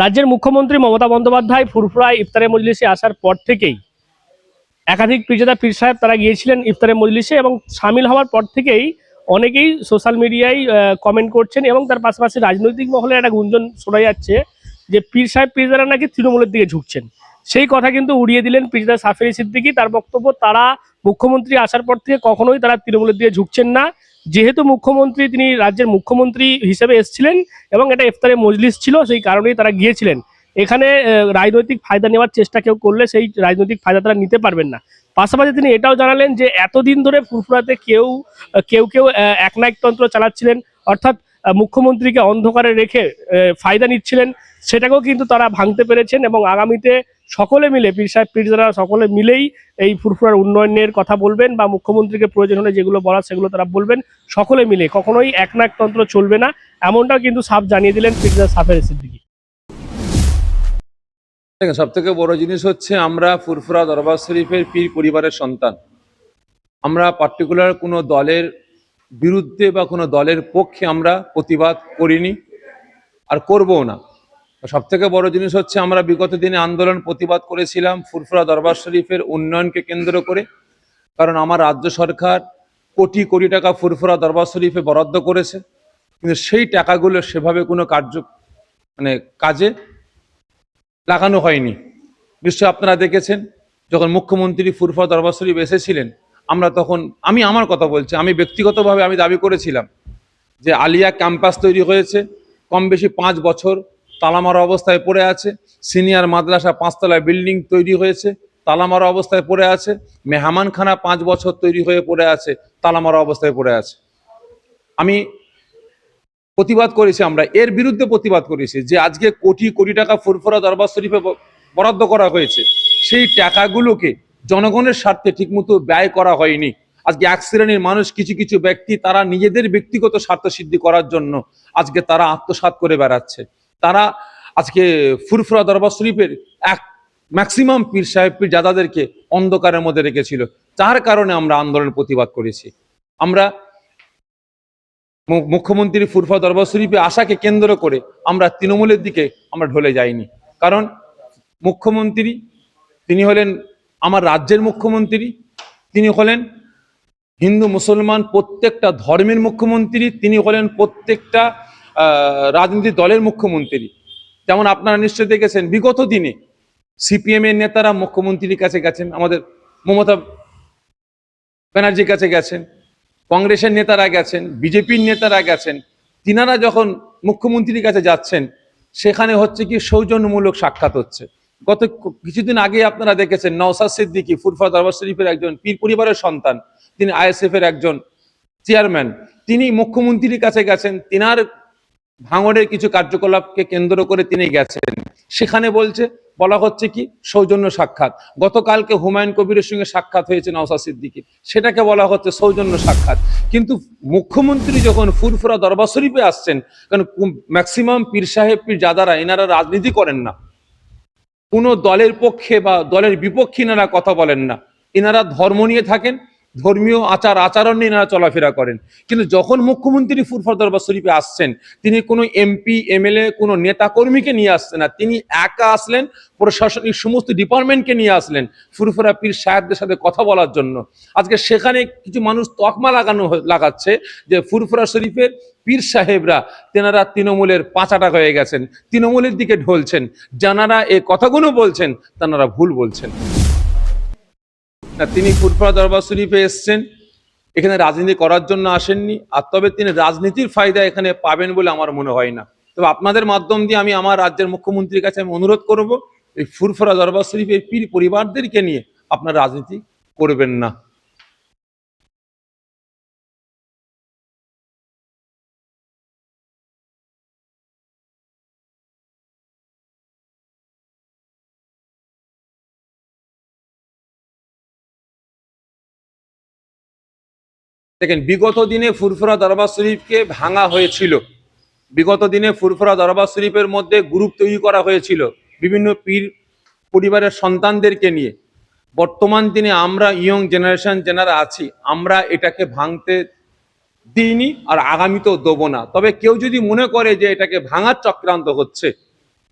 রাজ্যের মুখ্যমন্ত্রী মমতা বন্দ্যোপাধ্যায় ফুরফুরায় ইফতারে মজলিসে আসার পর থেকেই। একাধিক পীরজাদা পীর সাহেব তারা গিয়েছিলেন ইফতারে মজলিসে এবং সামিল হওয়ার পর থেকেই অনেকেই সোশ্যাল মিডিয়ায় কমেন্ট করছেন এবং তার পাশাপাশি রাজনৈতিক মহলে একটা গুঞ্জন শোনা যাচ্ছে যে পীর সাহেব পীরজারা নাকি তৃণমূলের দিকে ঝুঁকছেন। সেই কথা কিন্তু উড়িয়ে দিলেন পীরজাদা সাফেরি সিদ্দিকী। তার বক্তব্য, তারা মুখ্যমন্ত্রী আসার পর থেকে কখনোই তারা তৃণমূলের দিকে ঝুঁকছেন না। যেহেতু মুখ্যমন্ত্রী, তিনি রাজ্যের মুখ্যমন্ত্রী হিসেবে এসেছিলেন এবং এটা ইফতারে মজলিস ছিল, সেই কারণেই তারা গিয়েছিলেন। এখানে রাজনৈতিক ফায়দা নেওয়ার চেষ্টা কেউ করলে সেই রাজনৈতিক ফায়দা তারা নিতে পারবেন না। পাশাপাশি তিনি এটাও জানালেন যে, এতদিন ধরে ফুরফুরাতে কেউ কেউ কেউ একনায়কতন্ত্র চালাচ্ছিলেন, অর্থাৎ মুখ্যমন্ত্রীকে অন্ধকারে রেখে ফায়দা নিচ্ছিলেন, সেটাকেও কিন্তু তারা ভাঙতে পেরেছেন এবং আগামীতে সকলে মিলে, পীর সাহেব পীরজারা সকলে মিলেই এই ফুরফুরার উন্নয়নের কথা বলবেন বা মুখ্যমন্ত্রীকে প্রয়োজন হলে যেগুলো বলার সেগুলো তারা বলবেন। সকলে মিলে, কখনোই একনায়কতন্ত্র চলবে না, এমনটাও কিন্তু সাফ জানিয়ে দিলেন পীরজাদা সাফের সিদ্দিকী। দেখেন সব থেকে বড় জিনিস হচ্ছে আমরা ফুরফুরা দরবার শরীফের পীর পরিবারের সন্তান। আমরা পার্টিকুলার কোনো দলের বিরুদ্ধে বা কোনো দলের পক্ষে আমরা প্রতিবাদ করিনি আর করবও না। সব থেকে বড় জিনিস হচ্ছে আমরা বিগত দিনে আন্দোলন প্রতিবাদ করেছিলাম ফুরফুরা দরবার শরীফের উন্নয়নকে কেন্দ্র করে। কারণ আমার রাজ্য সরকার কোটি কোটি টাকা ফুরফুরা দরবার শরীফে বরাদ্দ করেছে। কিন্তু সেই টাকাগুলো সেভাবে কোনো কার্য মানে কাজে লাগানো হয়নি। নিশ্চয়ই আপনারা দেখেছেন, যখন মুখ্যমন্ত্রী ফুরফা দরবার শরীফ এসেছিলেন, আমরা তখন, আমি আমার কথা বলছি, আমি ব্যক্তিগতভাবে আমি দাবি করেছিলাম যে আলিয়া ক্যাম্পাস তৈরি হয়েছে কম বেশি পাঁচ বছর তালামারা অবস্থায় পড়ে আছে। সিনিয়র মাদ্রাসা পাঁচতলা বিল্ডিং তৈরি হয়েছে, তালামারা অবস্থায় পড়ে আছে। মেহমানখানা পাঁচ বছর তৈরি হয়ে পড়ে আছে, তালামারা অবস্থায় পড়ে আছে। আমি প্রতিবাদ করেছি আমরা, এর বিরুদ্ধে প্রতিবাদ করেছি যে আজকে কোটি কোটি টাকা ফুরফুরা দরবার শরীফে বরাদ্দ করা হয়েছে। সেই টাকাগুলোকে জনগণের স্বার্থে ঠিকমতো ব্যয় করা হয়নি। আজকে এক শ্রেণির মানুষ, কিছু কিছু ব্যক্তি তারা নিজেদের ব্যক্তিগত স্বার্থ সিদ্ধি করার জন্য আজকে তারা আত্মসাৎ করে বেড়াচ্ছে। তারা আজকে ফুরফুরা দরবার শরীফের এক ম্যাক্সিমাম পীর সাহেব, পীর জাদাদেরকে অন্ধকারের মধ্যে রেখেছিল। যার কারণে আমরা আন্দোলন প্রতিবাদ করেছি। আমরা মুখ্যমন্ত্রী ফুরফা দরবার শরীফে আশাকে কেন্দ্র করে আমরা তৃণমূলের দিকে আমরা ঢলে যাইনি। কারণ মুখ্যমন্ত্রী, তিনি হলেন আমার রাজ্যের মুখ্যমন্ত্রী, তিনি হলেন হিন্দু মুসলমান প্রত্যেকটা ধর্মের মুখ্যমন্ত্রী, তিনি হলেন প্রত্যেকটা রাজনীতি দলের মুখ্যমন্ত্রী। যেমন আপনারা নিশ্চয় দেখেছেন, বিগত দিনে সিপিএম এর নেতারা মুখ্যমন্ত্রীর কাছে গেছেন, আমাদের মমতা ব্যানার্জির কাছে গেছেন, কংগ্রেসের নেতারা গেছেন, বিজেপির নেতারা গেছেন, তিনারা যখন মুখ্যমন্ত্রীর কাছে যাচ্ছেন, সেখানে হচ্ছে কি সৌজন্যমূলক সাক্ষাৎ হচ্ছে। গত কিছুদিন আগে আপনারা দেখেছেন নওসাদ সিদ্দিকী, ফুরফা দরবার শরীফের একজন পীর পরিবারের সন্তান, তিনি আইএসএফ এর একজন চেয়ারম্যান তিনি মুখ্যমন্ত্রীর কাছে গেছেন, তিনার ভাঙড়ের কিছু কার্যকলাপকে কেন্দ্র করে তিনি গেছেন। সেখানে বলছে, বলা হচ্ছে কি, সৌজন্য সাক্ষাৎ। গতকালকে হুমায়ুন কবিরের সঙ্গে সাক্ষাৎ হয়েছে নওসাদ সিদ্দিকীর। সেটাকে বলা হচ্ছে সৌজন্য সাক্ষাৎ। কিন্তু মুখ্যমন্ত্রী যখন ফুরফুরা দরবার শরীফে আসছেন, কারণ ম্যাক্সিমাম পীর সাহেব, পীর জাদারা এনারা রাজনীতি করেন না। কোনো দলের পক্ষে বা দলের বিপক্ষে এনারা কথা বলেন না। এনারা ধর্ম নিয়ে থাকেন ধর্মীয় আচার, আচরণ নিয়ে এনারা চলাফেরা করেন। কিন্তু যখন মুখ্যমন্ত্রী ফুরফর দরবার শরীফে আসছেন, তিনি কোনো এমপি, এমএলএ, কোনো নেতা কর্মীকে নিয়ে আসছেন না। তিনি একা আসলেন, প্রশাসনিক সমস্ত ডিপার্টমেন্টকে নিয়ে আসলেন ফুরফুরা পীর সাহেবদের সাথে কথা বলার জন্য। আজকে সেখানে কিছু মানুষ তকমা লাগানো লাগাচ্ছে যে ফুরফুরা শরীফের পীর সাহেবরা, তেনারা তৃণমূলের পাঁচাটা হয়ে গেছেন, তৃণমূলের দিকে ঢলছেন। যারা এ কথাগুলো বলছেন, তেনারা ভুল বলছেন। না, তিনি ফুরফরা দরবার শরীফে এসছেন। এখানে রাজনীতি করার জন্য আসেননি। আর তবে তিনি রাজনীতির ফায়দা এখানে পাবেন বলে আমার মনে হয় না। তবে আপনাদের মাধ্যম দিয়ে আমি আমার রাজ্যের মুখ্যমন্ত্রীর কাছে আমি অনুরোধ করব, এই ফুরফরা দরবার শরীফের পীর পরিবারদেরকে নিয়ে আপনার রাজনীতি করবেন না। দেখেন, বিগত দিনে ফুরফুরা দরবার শরীফকে ভাঙা হয়েছিল। বিগত দিনে ফুরফুরা দরবার শরীফের মধ্যে গ্রুপ তৈরি করা হয়েছিল বিভিন্ন পীর পরিবারের সন্তানদেরকে নিয়ে। বর্তমান দিনে আমরা ইয়ং জেনারেশন যারা আছি, আমরা এটাকে ভাঙতে দিইনি আর আগামীতেও দেবো না। তবে কেউ যদি মনে করে যে এটাকে ভাঙার চক্রান্ত হচ্ছে,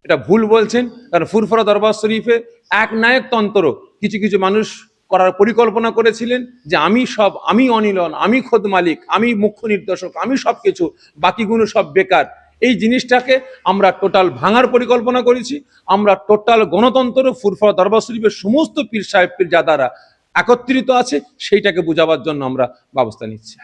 এটা ভুল বলছেন, কারণ ফুরফুরা দরবার শরীফে এক নায়ক তন্ত্র কিছু কিছু মানুষ করার পরিকল্পনা করেছিলেন যে আমি সব, আমি অনিলন, আমি খোদ মালিক, আমি মুখ্য নির্দেশক, আমি সব কিছু বাকিগুলো সব বেকার। এই জিনিসটাকে আমরা টোটাল ভাঙার পরিকল্পনা করেছি। আমরা টোটাল গণতন্ত্র ফুরফা দরবার শরীফের সমস্ত পীর সাহেব পীর যা দ্বারা একত্রিত আছে, সেইটাকে বোঝাবার জন্য আমরা ব্যবস্থা নিচ্ছি।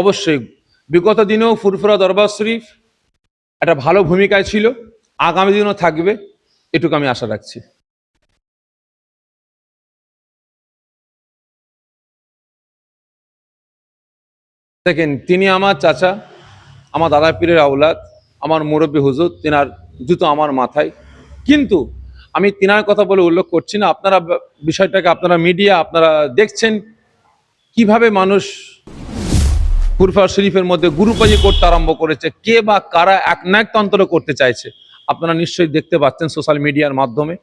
অবশ্যই বিগত দিনেও ফুরফুরা দরবার শরীফ একটা ভালো ভূমিকায় ছিল। আগামী দিনও থাকবে, এটুকু আমি আশা রাখছি। দেখেন, তিনি আমার চাচা, আমার দাদা পীরের আওলাদ, আমার মুরব্বী হুজুর, তিনার জুতো আমার মাথায়। কিন্তু আমি তিনার কথা বলে উল্লেখ করছি না। আপনারা বিষয়টাকে আপনারা মিডিয়া আপনারা দেখছেন কীভাবে মানুষ ফুরফা শরীফের মধ্যে গুরুপাজি করতে আরম্ভ করেছে। কে বা কারা এক তন্ত্র করতে চাইছে? আপনারা নিশ্চয়ই দেখতে পাচ্ছেন সোশ্যাল মিডিয়ার মাধ্যমে।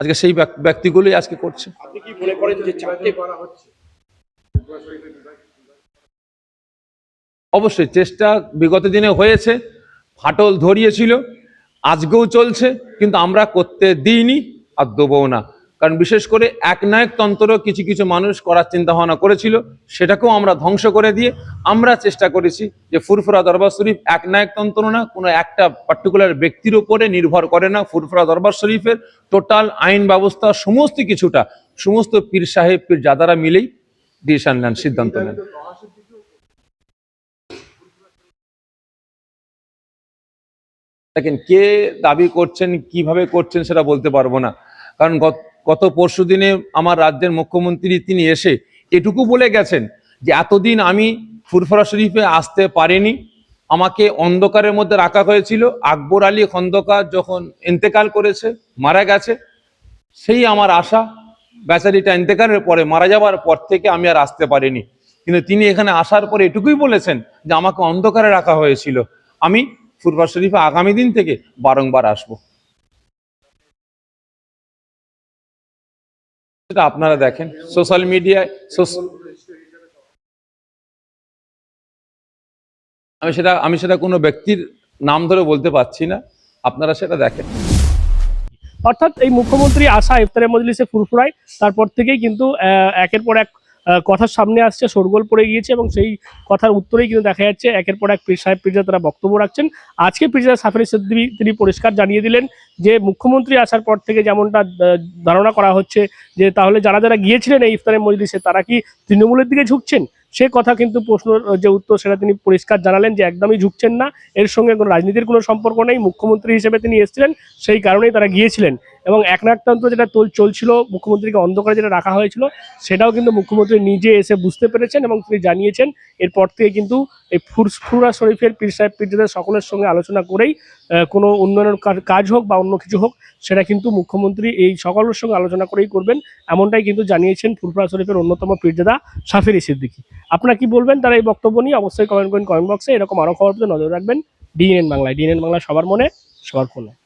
আজকে সেই ব্যক- ব্যক্তিগুলোই আজকে করছে। অবশ্যই চেষ্টা বিগত দিনে হয়েছে ফাটল ধরিয়েছিল আজকেও চলছে কিন্তু আমরা করতে দিইনি আর দেবও না। কারণ বিশেষ করে একনায়ক তন্ত্র কিছু কিছু মানুষ করার চিন্তা ভাবনা করেছিল, সেটাকেও আমরা ধ্বংস করে দিয়ে আমরা চেষ্টা করেছি যে ফুরফুরা দরবার শরীফ একনায়ক তন্ত্র না, কোনো একটা পার্টিকুলার ব্যক্তির উপরে নির্ভর করে না ফুরফুরা দরবার শরীফের টোটাল আইন ব্যবস্থা সমস্ত কিছুটা, সমস্ত পীর সাহেব, পীর যাদারা মিলেই ডিসিশন নেন, সিদ্ধান্ত নেন। দেখেন কে দাবি করছেন, কীভাবে করছেন সেটা বলতে পারব না। কারণ গত- গত পরশু দিনে আমার রাজ্যের মুখ্যমন্ত্রী তিনি এসে এটুকু বলে গেছেন যে এতদিন আমি ফুরফরা শরীফে আসতে পারিনি। আমাকে অন্ধকারের মধ্যে রাখা হয়েছিল। আকবর আলী খন্দকার যখন ইন্তেকাল করেছে, মারা গেছে, সেই আমার আশা বেচারিটা ইন্তেকালের পরে মারা যাওয়ার পর থেকে আমি আর আসতে পারিনি। কিন্তু তিনি এখানে আসার পরে এটুকুই বলেছেন যে আমাকে অন্ধকারে রাখা হয়েছিল। আমি ফুরফা শরীফে আগামী দিন থেকে বারংবার আসব। সেটা আপনারা দেখেন। সোশ্যাল মিডিয়ায় আমি সেটা আমি সেটা কোনো ব্যক্তির নাম ধরে বলতে পারছি না। আপনারা সেটা দেখেন। অর্থাৎ এই মুখ্যমন্ত্রী আসা ইফতারের মজলিসে ফুরফুরায়, তারপর থেকেই কিন্তু একের পর এক কথার সামনে আসছে, শোরগোল পড়ে গিয়েছে এবং সেই কথার উত্তরেই কিন্তু দেখা যাচ্ছে একের পর এক সাহেব পীরজা তারা বক্তব্য রাখছেন। আজকে পীরজা সাফারি সিদ্দিকী তিনি পরিষ্কার জানিয়ে দিলেন যে, মুখ্যমন্ত্রী আসার পর থেকে যেমনটা ধারণা করা হচ্ছে যে, তাহলে যারা যারা গিয়েছিলেন এই ইফতারের মজলিসে, তারা কি তৃণমূলের দিকে ঝুঁকছেন? সে কথা কিন্তু প্রশ্ন, যে উত্তর সেটা তিনি পরিষ্কার জানালেন যে, একদমই ঝুঁকছেন না। এর সঙ্গে কোনো রাজনীতির কোনো সম্পর্ক নেই। মুখ্যমন্ত্রী হিসেবে তিনি এসেছিলেন। সেই কারণেই তারা গিয়েছিলেন। এবং একনাকতন্ত্র যেটা তোল- চলছিল, মুখ্যমন্ত্রীকে অন্ধকারে যেটা রাখা হয়েছিল, সেটাও কিন্তু মুখ্যমন্ত্রী নিজে এসে বুঝতে পেরেছেন এবং তিনি জানিয়েছেন। এরপর থেকে কিন্তু এই ফুরফুরা শরীফের পীর সাহেব পীরজাদের সকলের সঙ্গে আলোচনা করেই কোনো উন্নয়নের কাজ- হোক বা অন্য কিছু হোক, সেটা কিন্তু মুখ্যমন্ত্রী এই সকলের সঙ্গে আলোচনা করেই করবেন। এমনটাই কিন্তু জানিয়েছেন ফুরফুরা শরীফের অন্যতম পীরজাদা সাফিরি সিদ্দিকী। আপনারা কি বলবেন? তারা এই বক্তব্য নিয়ে অবশ্যই কমেন্ট করেন কমেন্ট বক্সে এরকম আরও খবর নজর রাখবেন। ডিএনএন বাংলায়। ডিএনএন বাংলা সবার মনে, সবার ফোনে।